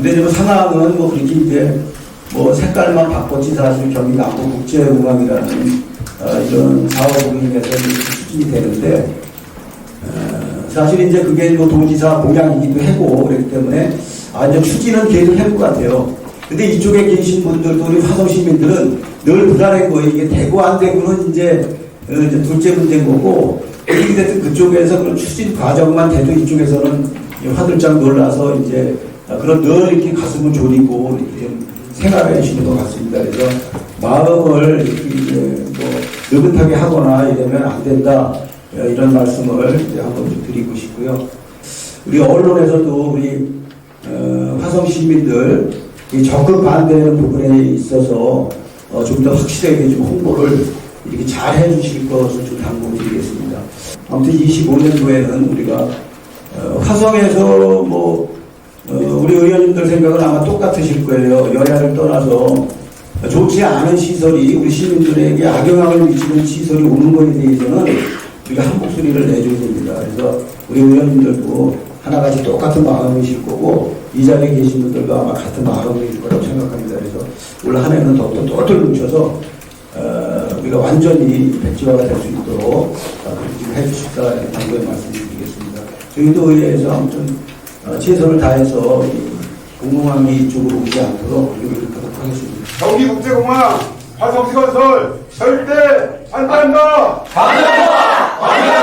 근데 지금 상황은 뭐 그렇게 이제 뭐 색깔만 바꿨지 사실 경기 남부 국제공항이라는 어, 이런 인해서 이렇게 추진이 되는데 어, 사실 이제 그게 뭐 도지사 공약이기도 하고 그렇기 때문에 아 이제 추진은 계속 할 것 같아요. 근데 이쪽에 계신 분들도 우리 화성 시민들은 늘 불안한 거예요. 이게 되고 안 되고는 이제, 어, 이제 둘째 문제인 거고 그쪽에서 그런 추진 과정만 돼도 이쪽에서는 이 화들짝 놀라서 이제 아, 그런 늘 이렇게 가슴을 졸이고 이렇게 좀 생각해 주시는 것 같습니다. 그래서 마음을 이렇게 뭐 느긋하게 하거나 이러면 안 된다 어, 이런 말씀을 한번 좀 드리고 싶고요. 우리 언론에서도 우리 어, 화성 시민들 이 적극 반대하는 부분에 있어서 어, 좀 더 확실하게 좀 홍보를 이렇게 잘 해주실 것을 좀 당부드리겠습니다. 아무튼 25년도에는 우리가 어, 화성에서 뭐 어, 우리 의원님들 생각은 아마 똑같으실 거예요. 여야를 떠나서 좋지 않은 시설이 우리 시민들에게 악영향을 미치는 시설이 오는 거에 대해서는 우리가 한 목소리를 내줘야 됩니다. 그래서 우리 의원님들도 하나같이 똑같은 마음이실 거고 이 자리에 계신 분들도 아마 같은 마음일 거라고 생각합니다. 그래서 올 한 해는 더욱더 똘똘 뭉쳐서 어, 우리가 완전히 백지화가 될 수 있도록 어, 해주십사 당부의 말씀드리겠습니다. 저희도 의회에서 아무튼 어, 아, 최선을 다해서 공공함이 이쪽으로 오지 않도록 노력하도록 하겠습니다. 경기국제공항 화성시 건설 절대 반대한다! 반대한다! 반대한다!